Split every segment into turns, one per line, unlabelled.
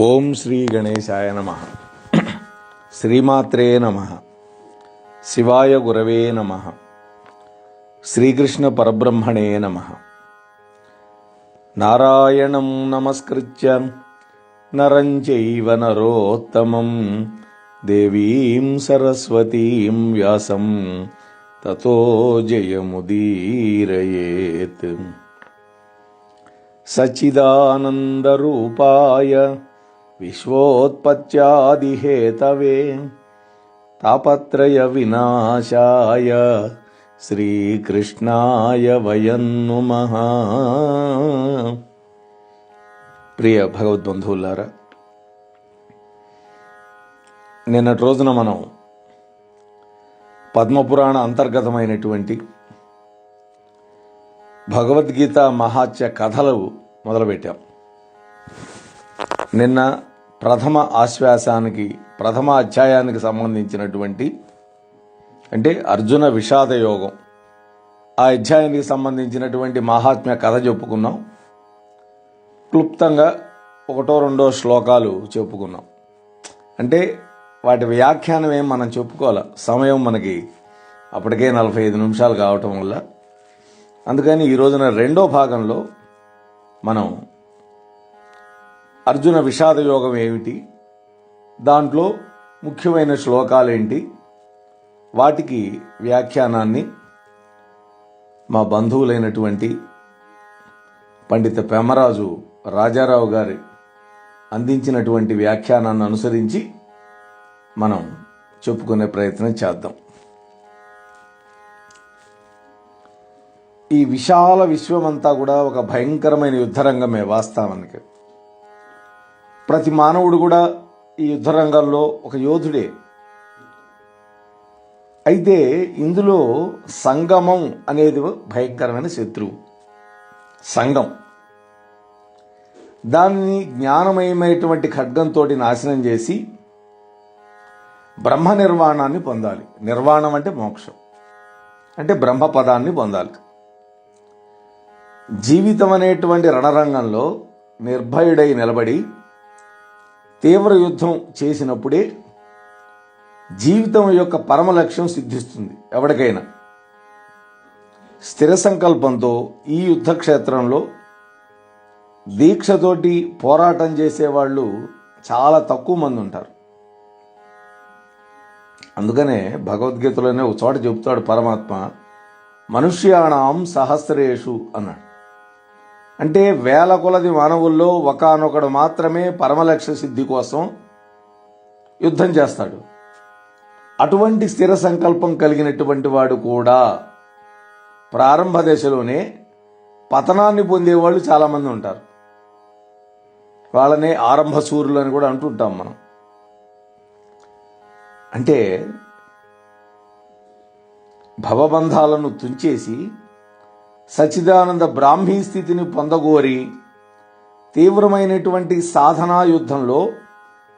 ఓం శ్రీ గణేశాయ నమ శ్రీమాత్రే నమ శివాయ గురవే నమ శ్రీకృష్ణ పరబ్రహ్మణే నమ నారాయణం నమస్కృత్య నరం చైవ నరోత్తమం దేవీం సరస్వతీం వ్యాసం తతో జయముదీరయేత్ సచ్చిదానందరూపాయ విశ్వోత్పత్యాదిహేతవే తాపత్రయ వినాశాయ శ్రీకృష్ణాయ వయం నుమః. ప్రియ భగవద్బంధువులారా నిన్నటి రోజున మనం పద్మపురాణ అంతర్గతమైనటువంటి భగవద్గీత మహాత్య కథలు మొదలుపెట్టాం. నిన్న ప్రథమ ఆశ్వాసానికి ప్రథమ అధ్యాయానికి సంబంధించినటువంటి అంటే అర్జున విషాద యోగం. ఆ అధ్యాయానికి సంబంధించినటువంటి మహాత్మ్య కథ చెప్పుకున్నాం. క్లుప్తంగా ఒకటో రెండో శ్లోకాలు చెప్పుకున్నాం. అంటే వాటి వ్యాఖ్యానం ఏం మనం చెప్పుకోవాలి? సమయం మనకి అప్పటికే నలభై ఐదు నిమిషాలు కావటం వల్ల. అందుకని ఈ రోజున రెండో భాగంలో మనం అర్జున విషాద యోగం ఏమిటి? దాంట్లో ముఖ్యమైన శ్లోకాలేంటి? వాటికి వ్యాఖ్యానాన్ని మా బంధువులైనటువంటి పండిత పెమరాజు రాజారావు గారి అందించినటువంటి వ్యాఖ్యానాన్ని అనుసరించి మనం చెప్పుకునే ప్రయత్నం చేద్దాం. ఈ విశాల విశ్వమంతా కూడా ఒక భయంకరమైన యుద్ధరంగమే వాస్తవానికి. ప్రతి మానవుడు కూడా ఈ యుద్ధరంగంలో ఒక యోధుడే. అయితే ఇందులో సంగమం అనేది భయంకరమైన శత్రువు. సంఘం దానిని జ్ఞానమయమైనటువంటి ఖడ్గంతో నాశనం చేసి బ్రహ్మ నిర్వాణాన్ని పొందాలి. నిర్వాణం అంటే మోక్షం. అంటే బ్రహ్మ పదాన్ని పొందాలి. జీవితం అనేటువంటి రణరంగంలో నిర్భయుడై నిలబడి తీవ్ర యుద్ధం చేసినప్పుడే జీవితం యొక్క పరమ లక్ష్యం సిద్ధిస్తుంది. ఎవరికైనా స్థిర సంకల్పంతో ఈ యుద్ధ క్షేత్రంలో దీక్షతోటి పోరాటం చేసేవాళ్ళు చాలా తక్కువ మంది ఉంటారు. అందుకనే భగవద్గీతలోనే ఒక చోట చెబుతాడు పరమాత్మ మనుష్యాణం సహస్రేషు అన్నాడు. అంటే వేల కొలది మానవుల్లో ఒకనొకడు మాత్రమే పరమలక్ష్య సిద్ధి కోసం యుద్ధం చేస్తాడు. అటువంటి స్థిర సంకల్పం కలిగినటువంటి వాడు కూడా ప్రారంభ దశలోనే పతనాన్ని పొందేవాళ్ళు చాలామంది ఉంటారు. వాళ్ళనే ఆరంభ సూర్యులు అని కూడా అంటుంటాం మనం. అంటే భవబంధాలను తుంచేసి సచిదానంద బ్రాహ్మీ స్థితిని పొందగోరి తీవ్రమైనటువంటి సాధనా యుద్ధంలో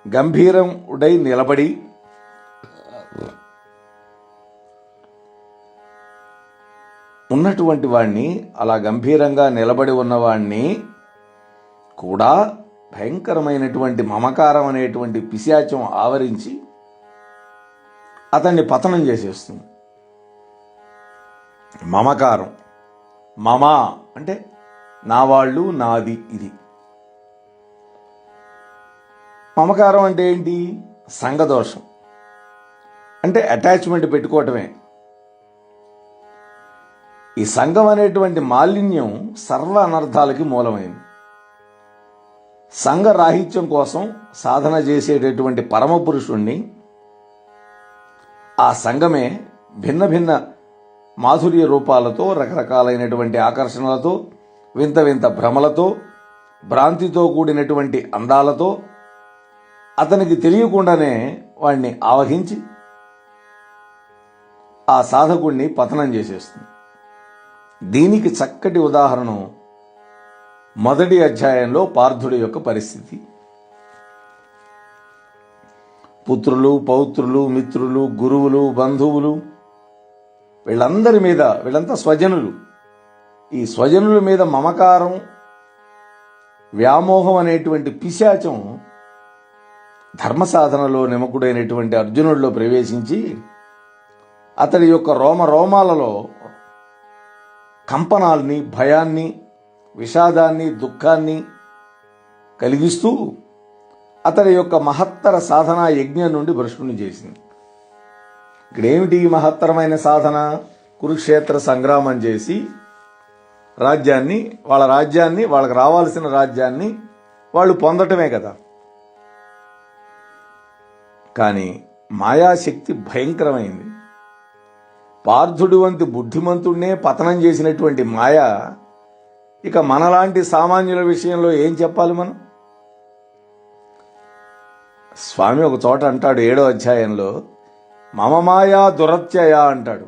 గంభీరం ఉడై నిలబడి ఉన్నటువంటి వాణ్ణి అలా గంభీరంగా నిలబడి ఉన్నవాణ్ణి కూడా భయంకరమైనటువంటి మమకారం అనేటువంటి పిశాచం ఆవరించి అతన్ని పతనం చేసేస్తుంది. మమకారం. మమా అంటే నా వాళ్ళు నాది ఇది. మమకారం అంటే ఏంటి? సంఘదోషం. అంటే అటాచ్మెంట్ పెట్టుకోవటమే. ఈ సంఘం అనేటువంటి మాలిన్యం సర్వ అనర్థాలకి మూలమైంది. సంఘ రాహిత్యం కోసం సాధన చేసేటటువంటి పరమ పురుషుణ్ణి ఆ సంఘమే భిన్న భిన్న మాధుర్య రూపాలతో రకరకాలైనటువంటి ఆకర్షణలతో వింత వింత భ్రమలతో భ్రాంతితో కూడినటువంటి అందాలతో అతనికి తెలియకుండానే వాణ్ణి ఆవహించి ఆ సాధకుణ్ణి పతనం చేసేస్తుంది. దీనికి చక్కటి ఉదాహరణ మొదటి అధ్యాయంలో పార్థుడి యొక్క పరిస్థితి. పుత్రులు పౌత్రులు మిత్రులు గురువులు బంధువులు వీళ్ళందరి మీద వీళ్ళంతా స్వజనులు. ఈ స్వజనుల మీద మమకారం వ్యామోహం అనేటువంటి పిశాచం ధర్మ సాధనలో నిమకుడైనటువంటి అర్జునుడిలో ప్రవేశించి అతడి యొక్క రోమ రోమాలలో కంపనాల్ని భయాన్ని విషాదాన్ని దుఃఖాన్ని కలిగిస్తూ అతడి యొక్క మహత్తర సాధనా యజ్ఞం నుండి భ్రష్టుని చేసింది. ఇక్కడేమిటి ఈ మహత్తరమైన సాధన? కురుక్షేత్ర సంగ్రామం చేసి రాజ్యాన్ని వాళ్ళ రాజ్యాన్ని వాళ్ళకి రావాల్సిన రాజ్యాన్ని వాళ్ళు పొందటమే కదా. కానీ మాయాశక్తి భయంకరమైంది. పార్థుడి వంటి బుద్ధిమంతుడినే పతనం చేసినటువంటి మాయ ఇక మనలాంటి సామాన్యుల విషయంలో ఏం చెప్పాలి మనం? స్వామి ఒక చోట అంటాడు ఏడో అధ్యాయంలో మమ మాయా దురత్యయ అంటాడు.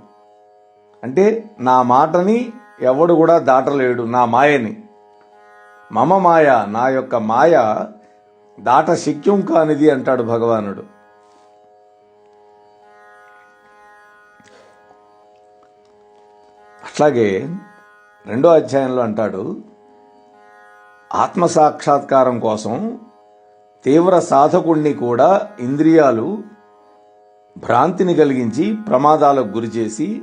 అంటే నా మాటని ఎవడు కూడా దాటలేడు నా మాయని. మమ మాయ నా యొక్క మాయ దాట శక్యం కానిది అంటాడు భగవానుడు. అట్లాగే రెండో అధ్యాయంలో అంటాడు ఆత్మసాక్షాత్కారం కోసం తీవ్ర సాధకుణ్ణి కూడా ఇంద్రియాలు భ్రాంతిని కలిగించి ప్రమాదాలకు గురిచేసి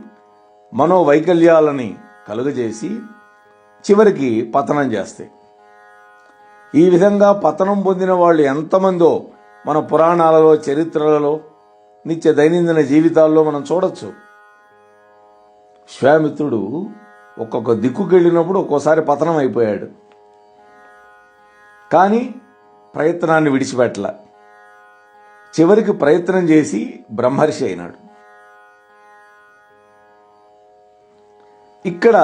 మనోవైకల్యాలని కలుగజేసి చివరికి పతనం చేస్తాయి ఈ విధంగా పతనం పొందిన వాళ్ళు ఎంతమందో మన పురాణాలలో చరిత్రలలో నిత్య దైనందిన జీవితాల్లో మనం చూడొచ్చు. శ్వామిత్రుడు ఒక్కొక్క దిక్కుకెళ్ళినప్పుడు ఒక్కోసారి పతనం అయిపోయాడు. కానీ ప్రయత్నాన్ని విడిచిపెట్టల. చివరికి ప్రయత్నం చేసి బ్రహ్మర్షి అయినాడు. ఇక్కడ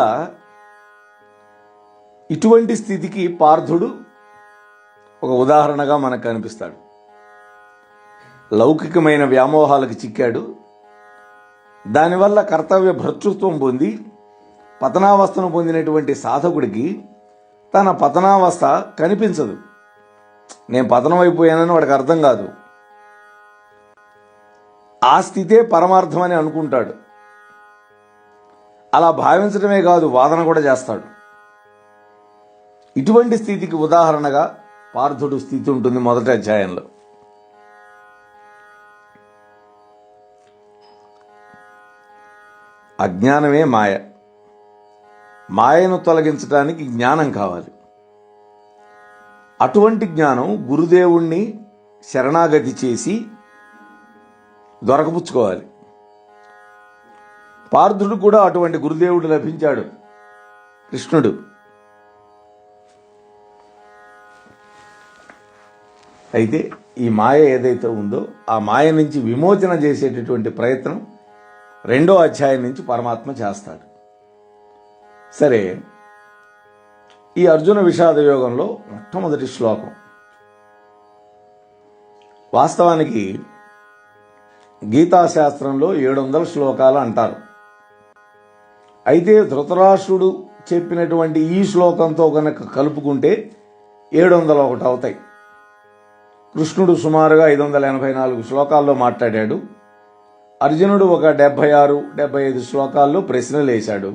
ఇటువంటి స్థితికి పార్థుడు ఒక ఉదాహరణగా మనకు కనిపిస్తాడు. లౌకికమైన వ్యామోహాలకు చిక్కాడు. దానివల్ల కర్తవ్య భర్తృత్వం పొంది పతనావస్థను పొందినటువంటి సాధకుడికి తన పతనావస్థ కనిపించదు. నేను పతనం అయిపోయానని వాడికి అర్థం కాదు. ఆ స్థితే పరమార్థమని అనుకుంటాడు. అలా భావించడమే కాదు వాదన కూడా చేస్తాడు. ఇటువంటి స్థితికి ఉదాహరణగా పార్థుడు స్థితి ఉంటుంది మొదటి అధ్యాయంలో. అజ్ఞానమే మాయ. మాయను తొలగించడానికి జ్ఞానం కావాలి. అటువంటి జ్ఞానం గురుదేవుణ్ణి శరణాగతి చేసి దొరకపుచ్చుకోవాలి. పార్థుడు కూడా అటువంటి గురుదేవుడు లభించాడు. కృష్ణుడు. అయితే ఈ మాయ ఏదైతే ఉందో ఆ మాయ నుంచి విమోచన చేసేటటువంటి ప్రయత్నం రెండో అధ్యాయం నుంచి పరమాత్మ చేస్తాడు. సరే ఈ అర్జున విషాద యోగంలో మొట్టమొదటి శ్లోకం. వాస్తవానికి గీతాశాస్త్రంలో ఏడు వందల శ్లోకాలు అంటారు. అయితే ధృతరాష్ట్రుడు చెప్పినటువంటి ఈ శ్లోకంతో కనుక కలుపుకుంటే ఏడు వందల ఒకటి అవుతాయి. కృష్ణుడు సుమారుగా ఐదు వందల ఎనభై నాలుగు శ్లోకాల్లో మాట్లాడాడు. అర్జునుడు ఒక డెబ్బై ఆరు డెబ్బై ఐదు శ్లోకాల్లో ప్రశ్నలు వేశాడు.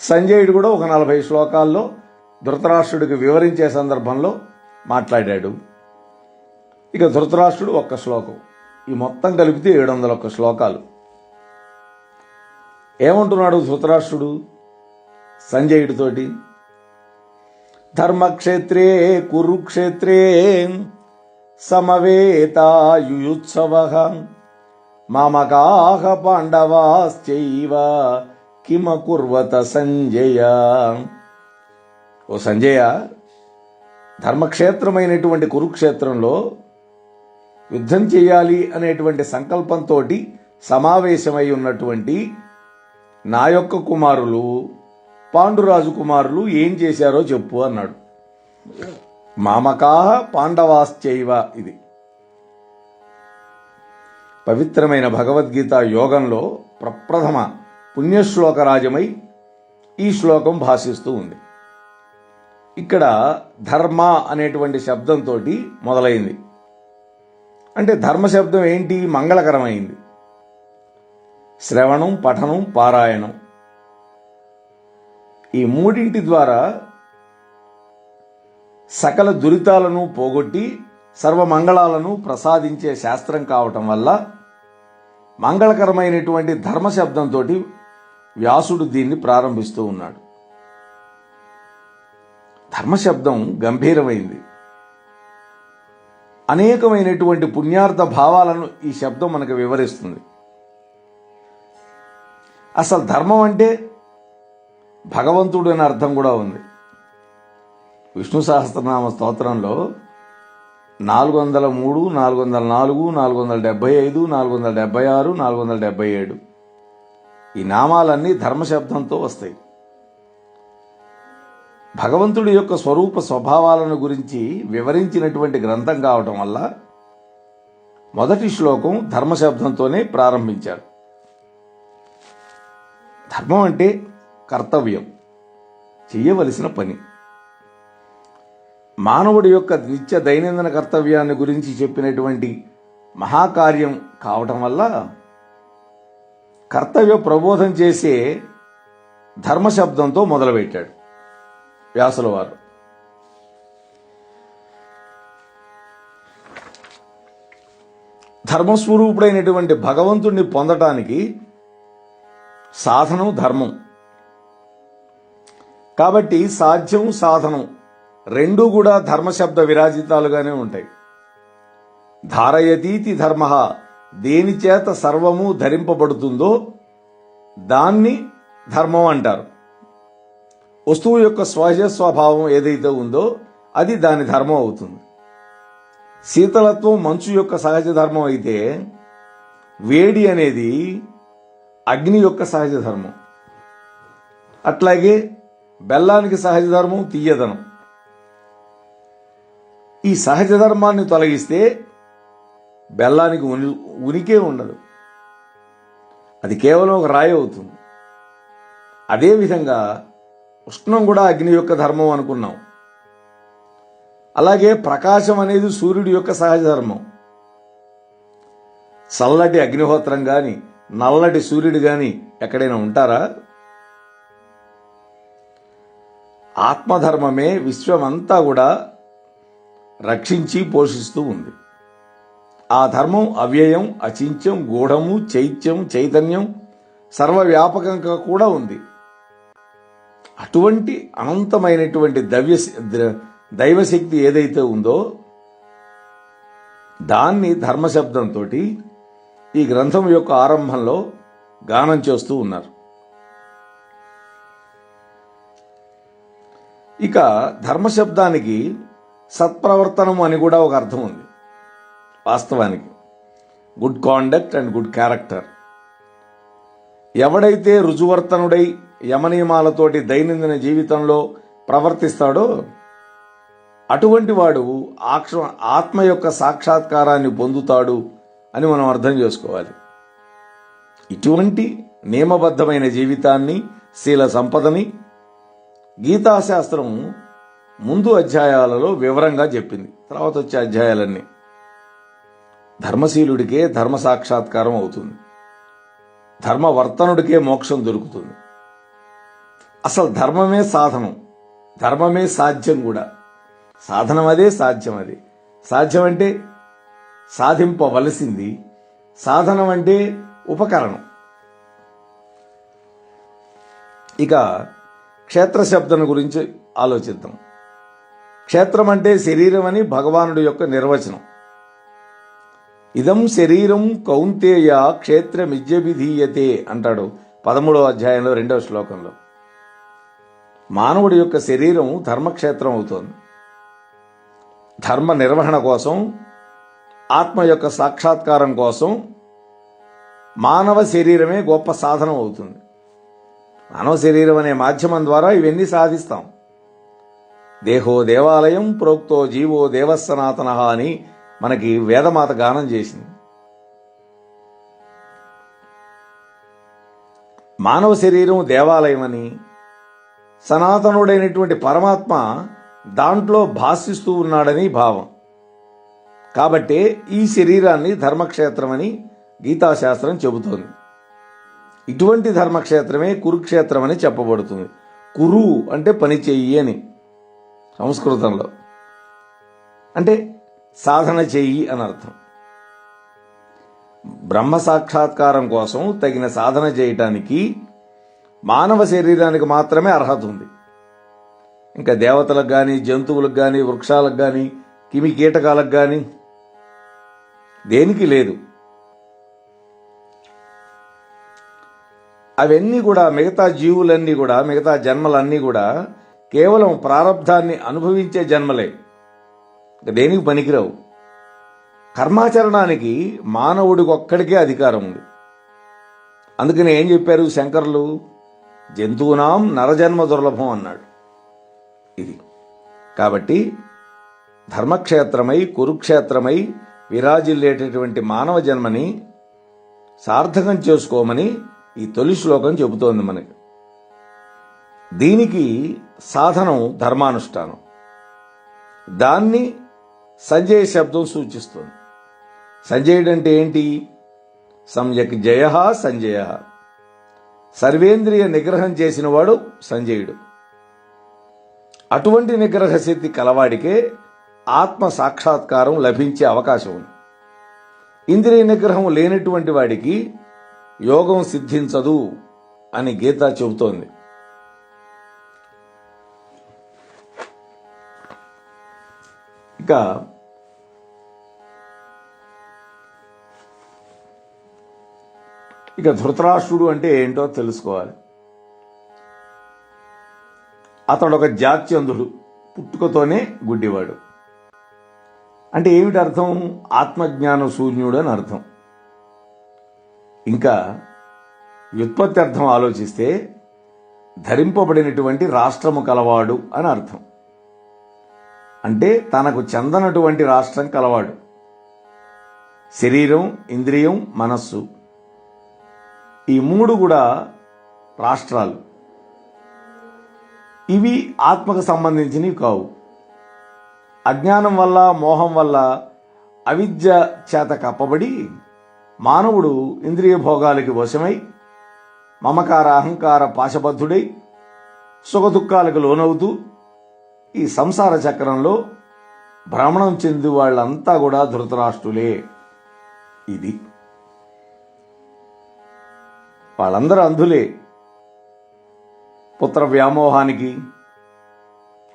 సంజయుడు కూడా ఒక నలభై శ్లోకాల్లో ధృతరాష్ట్రుడికి వివరించే సందర్భంలో మాట్లాడాడు. ఇక ధృతరాష్ట్రుడు ఒక్క శ్లోకం. ఈ మొత్తం కలిపితే ఏడు వందల ఒక్క శ్లోకాలు. ఏమంటున్నాడు ధృతరాష్ట్రుడు సంజయుడితోటి? ధర్మక్షేత్రే కురుక్షేత్రే సమవేతాయుత్సవ మమకాహ పాండవాశ్చైవ కిమ కుర్వత సంజయ. ఓ సంజయ ధర్మక్షేత్రమైనటువంటి కురుక్షేత్రంలో యుద్ధం చేయాలి అనేటువంటి సంకల్పంతో సమావేశమై ఉన్నటువంటి నా యొక్క కుమారులు పాండురాజు కుమారులు ఏం చేశారో చెప్పు అన్నాడు. మామకాహ పాండవాశ్చైవ ఇది. పవిత్రమైన భగవద్గీత యోగంలో ప్రప్రథమ పుణ్యశ్లోక రాజమై ఈ శ్లోకం భాషిస్తూ ఉంది. ఇక్కడ ధర్మ అనేటువంటి శబ్దంతో మొదలైంది. అంటే ధర్మ శబ్దం ఏంటి? మంగళకరమైంది. శ్రవణం పఠనం పారాయణం. ఈ మూడింటి ద్వారా సకల దురితాలను పోగొట్టి సర్వమంగళాలను ప్రసాదించే శాస్త్రం కావటం వల్ల మంగళకరమైనటువంటి ధర్మశబ్దంతో వ్యాసుడు దీన్ని ప్రారంభిస్తూ ఉన్నాడు. ధర్మశబ్దం గంభీరమైంది. అనేకమైనటువంటి పుణ్యార్థ భావాలను ఈ శబ్దం మనకు వివరిస్తుంది. అసలు ధర్మం అంటే భగవంతుడు అనే అర్థం కూడా ఉంది. విష్ణు సహస్రనామ స్తోత్రంలో నాలుగు వందల మూడు నాలుగు వందల నాలుగు నాలుగు వందల డెబ్బై ఐదు నాలుగు వందల డెబ్బై ఆరు నాలుగు వందల డెబ్బై ఏడు ఈ నామాలన్నీ ధర్మశబ్దంతో వస్తాయి. భగవంతుడి యొక్క స్వరూప స్వభావాలను గురించి వివరించినటువంటి గ్రంథం కావటం వల్ల మొదటి శ్లోకం ధర్మశబ్దంతోనే ప్రారంభించారు. ధర్మం అంటే కర్తవ్యం చేయవలసిన పని. మానవుడి యొక్క నిత్య దైనందిన కర్తవ్యాన్ని గురించి చెప్పినటువంటి మహాకార్యం కావటం వల్ల కర్తవ్య ప్రబోధం చేసే ధర్మశబ్దంతో మొదలుపెట్టాడు. వ్యాసుల వారు. ధర్మస్వరూపుడైనటువంటి భగవంతుణ్ణి పొందటానికి సాధనం ధర్మం. కాబట్టి సాధ్యం సాధనం రెండూ కూడా ధర్మశబ్ద విరాజితాలుగానే ఉంటాయి. ధారయతీతి ధర్మ దేని చేత సర్వము ధరింపబడుతుందో దాన్ని ధర్మం అంటారు. వస్తువు యొక్క సహజ స్వభావం ఏదైతే ఉందో అది దాని ధర్మం అవుతుంది. శీతలత్వం మంచు యొక్క సహజ ధర్మం అయితే వేడి అనేది అగ్ని యొక్క సహజ ధర్మం. అట్లాగే బెల్లానికి సహజ ధర్మం తీయదనం. ఈ సహజ ధర్మాన్ని తొలగిస్తే బెల్లానికి ఉని ఉనికే ఉండదు. అది కేవలం ఒక రాయి అవుతుంది. అదేవిధంగా ఉష్ణం కూడా అగ్ని యొక్క ధర్మం అనుకున్నాం. అలాగే ప్రకాశం అనేది సూర్యుడి యొక్క సహజ ధర్మం. చల్లటి అగ్నిహోత్రం కానీ నల్లటి సూర్యుడు కానీ ఎక్కడైనా ఉంటారా? ఆత్మధర్మమే విశ్వమంతా కూడా రక్షించి పోషిస్తూ ఉంది. ఆ ధర్మం అవ్యయం అచింత్యం గూఢము చైత్యం చైతన్యం సర్వవ్యాపకంగా కూడా ఉంది. అటువంటి అనంతమైనటువంటి దవ్య దైవశక్తి ఏదైతే ఉందో దాన్ని ధర్మశబ్దంతో ఈ గ్రంథం యొక్క ఆరంభంలో గానం చేస్తూ ఉన్నారు. ఇక ధర్మశబ్దానికి సత్ప్రవర్తనం అని కూడా ఒక అర్థం ఉంది. వాస్తవానికి. Good conduct and good character. ఎవడైతే రుజువర్తనుడై యమనియమాలతోటి దైనందిన జీవితంలో ప్రవర్తిస్తాడో అటువంటి వాడు ఆక్ష ఆత్మ యొక్క సాక్షాత్కారాన్ని పొందుతాడు అని మనం అర్థం చేసుకోవాలి. ఇటువంటి నియమబద్ధమైన జీవితాన్ని శీల సంపదని గీతాశాస్త్రం ముందు అధ్యాయాలలో వివరంగా చెప్పింది. తర్వాత వచ్చే అధ్యాయాలన్నీ. ధర్మశీలుడికే ధర్మ సాక్షాత్కారం అవుతుంది. ధర్మవర్తనుడికే మోక్షం దొరుకుతుంది. అసలు ధర్మమే సాధనం. ధర్మమే సాధ్యం కూడా. సాధనం అదే సాధ్యం అదే. సాధ్యం అంటే సాధింపవలసింది. సాధనం అంటే ఉపకరణం. ఇక క్షేత్ర శబ్దం గురించి ఆలోచిద్దాం. క్షేత్రం అంటే శరీరం అని భగవానుడి యొక్క నిర్వచనం. ఇదం శరీరం కౌంతేయ క్షేత్రమిజ్యభిధీయతే అంటాడు పదమూడవ అధ్యాయంలో రెండవ శ్లోకంలో. మానవుడి యొక్క శరీరం ధర్మక్షేత్రం అవుతోంది. ధర్మ నిర్వహణ కోసం ఆత్మ యొక్క సాక్షాత్కారం కోసం మానవ శరీరమే గొప్ప సాధనం అవుతుంది. మానవ శరీరం అనే మాధ్యమం ద్వారా ఇవన్నీ సాధిస్తాం. దేహో దేవాలయం ప్రోక్తో జీవో దేవస్సనాతన అని మనకి వేదమాత గానం చేసింది. మానవ శరీరం దేవాలయమని సనాతనుడైనటువంటి పరమాత్మ దాంట్లో భాషిస్తూ ఉన్నాడని భావం. కాబట్టే ఈ శరీరాన్ని ధర్మక్షేత్రమని గీతాశాస్త్రం చెబుతోంది. ఇటువంటి ధర్మక్షేత్రమే కురుక్షేత్రం అని చెప్పబడుతుంది. కురు అంటే పని చెయ్యి అని సంస్కృతంలో. అంటే సాధన చెయ్యి అని అర్థం. బ్రహ్మ సాక్షాత్కారం కోసం తగిన సాధన చేయటానికి మానవ శరీరానికి మాత్రమే అర్హత ఉంది. ఇంకా దేవతలకు కానీ జంతువులకు కానీ వృక్షాలకు కానీ కిమి కీటకాలకు కానీ దేనికి లేదు. అవన్నీ కూడా మిగతా జీవులన్నీ కూడా మిగతా జన్మలన్నీ కూడా కేవలం ప్రారంధాన్ని అనుభవించే జన్మలే. దేనికి పనికిరావు? కర్మాచరణానికి మానవుడికి ఒక్కడికే అధికారం ఉంది. అందుకని ఏం చెప్పారు శంకరులు? జంతువునాం నరజన్మ దుర్లభం అన్నాడు. ఇది. కాబట్టి ధర్మక్షేత్రమై కురుక్షేత్రమై విరాజిల్లేటటువంటి మానవ జన్మని సార్థకం చేసుకోమని ఈ తొలి శ్లోకం చెబుతోంది మనకి. దీనికి సాధనం ధర్మానుష్ఠానం. దాన్ని సంజయ శబ్దం సూచిస్తుంది. సంజయుడు అంటే ఏంటి? సంయక్ జయ సంజయ. సర్వేంద్రియ నిగ్రహం చేసినవాడు సంజయుడు. అటువంటి నిగ్రహ సిద్ధి కలవాడికే ఆత్మ సాక్షాత్కారం లభించే అవకాశం ఉంది. ఇంద్రియ నిగ్రహం లేనటువంటి వాడికి యోగం సిద్ధించదు అని గీత చెబుతోంది. ఇక ఇక ధృతరాష్ట్రుడు అంటే ఏంటో తెలుసుకోవాలి. అతడు ఒక జాత్యంధుడు పుట్టుకతోనే గుడ్డివాడు. అంటే ఏమిటి అర్థం? ఆత్మజ్ఞాన శూన్యుడు అని అర్థం. ఇంకా వ్యుత్పత్తి అర్థం ఆలోచిస్తే ధరింపబడినటువంటి రాష్ట్రము కలవాడు అని అర్థం. అంటే తనకు చెందనటువంటి రాష్ట్రం కలవాడు. శరీరం ఇంద్రియం మనస్సు. ఈ మూడు కూడా రాష్ట్రాలు. ఇవి ఆత్మకు సంబంధించినవి కావు. అజ్ఞానం వల్ల మోహం వల్ల అవిద్య చేత కప్పబడి మానవుడు ఇంద్రియ భోగాలకి వశమై మమకార అహంకార పాశబద్ధుడై సుఖదుఖాలకు లోనవుతూ ఈ సంసార చక్రంలో భ్రమణం చెంది వాళ్ళంతా కూడా ధృతరాష్ట్రులే. ఇది వాళ్ళందరూ అంధులే. పుత్ర వ్యామోహానికి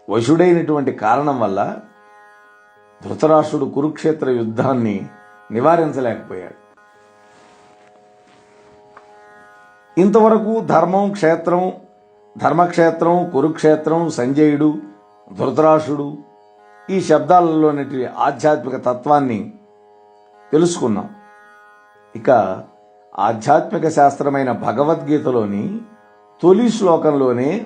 వశుడైనటువంటి కారణం వల్ల ధృతరాష్ట్రుడు కురుక్షేత్ర యుద్ధాన్ని నివారించలేకపోయాడు. ఇంతవరకు ధర్మం క్షేత్రం ధర్మక్షేత్రం కురుక్షేత్రం సంజయుడు ధృతరాష్ట్రుడు ఈ శబ్దాలలోని ఆధ్యాత్మిక తత్వాన్ని తెలుసుకున్నాం. ఇక ఆధ్యాత్మిక శాస్త్రమైన భగవద్గీతలోని తొలి శ్లోకంలోనే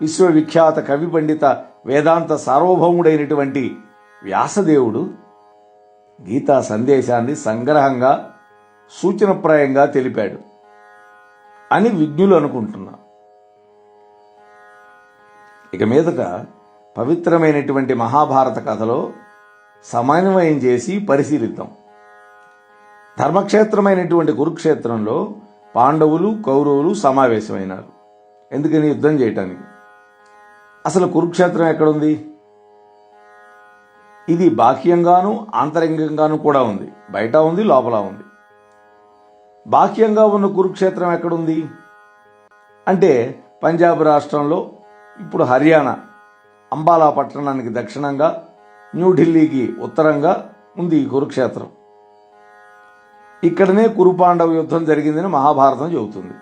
విశ్వవిఖ్యాత కవి పండిత వేదాంత సార్వభౌముడైనటువంటి వ్యాసదేవుడు గీతా సందేశాన్ని సంగ్రహంగా సూచనప్రాయంగా తెలిపాడు. అని విజ్ఞులు అనుకుంటున్నా ఇక మీదట పవిత్రమైనటువంటి మహాభారత కథలో సమన్వయం చేసి పరిశీలిద్దాం. ధర్మక్షేత్రమైనటువంటి కురుక్షేత్రంలో పాండవులు కౌరవులు సమావేశమైనారు. ఎందుకని యుద్ధం చేయటానికి? అసలు కురుక్షేత్రం ఎక్కడుంది? ఇది బాహ్యంగాను ఆంతరంగంగాను కూడా ఉంది. బయట ఉంది లోపల ఉంది. బాహ్యంగా ఉన్న కురుక్షేత్రం ఎక్కడుంది? అంటే పంజాబ్ రాష్ట్రంలో ఇప్పుడు హర్యానా అంబాలా పట్టణానికి దక్షిణంగా న్యూఢిల్లీకి ఉత్తరంగా ఉంది ఈ కురుక్షేత్రం. ఇక్కడనే కురుపాండవ యుద్ధం జరిగిందని మహాభారతం చెబుతుంది.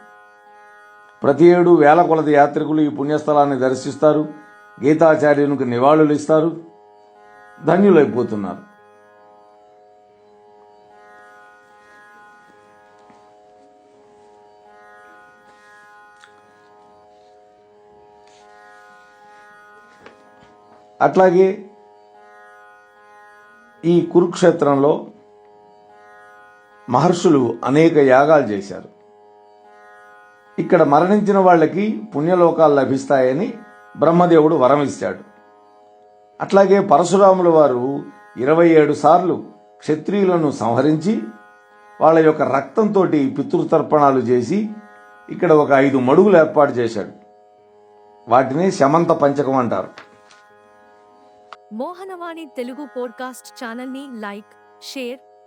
ప్రతి ఏడు వేల కొలది యాత్రికులు ఈ పుణ్యస్థలాన్ని దర్శిస్తారు. గీతాచార్యునికి నివాళులు ఇస్తారు. ధన్యులైపోతున్నారు. అట్లాగే ఈ కురుక్షేత్రంలో మహర్షులు అనేక యాగాలు చేశారు. ఇక్కడ మరణించిన వాళ్ళకి పుణ్యలోకాలు లభిస్తాయని బ్రహ్మదేవుడు వరం అట్లాగే పరశురాముల వారు ఇరవై ఏడు సార్లు క్షత్రియులను సంహరించి వాళ్ళ యొక్క రక్తంతో పితృతర్పణాలు చేసి ఇక్కడ ఒక ఐదు మడుగులు ఏర్పాటు చేశాడు. వాటిని శమంత పంచకం అంటారు.
మోహనవాణి తెలుగు పోడ్కాస్ట్ ఛానల్ని లైక్ షేర్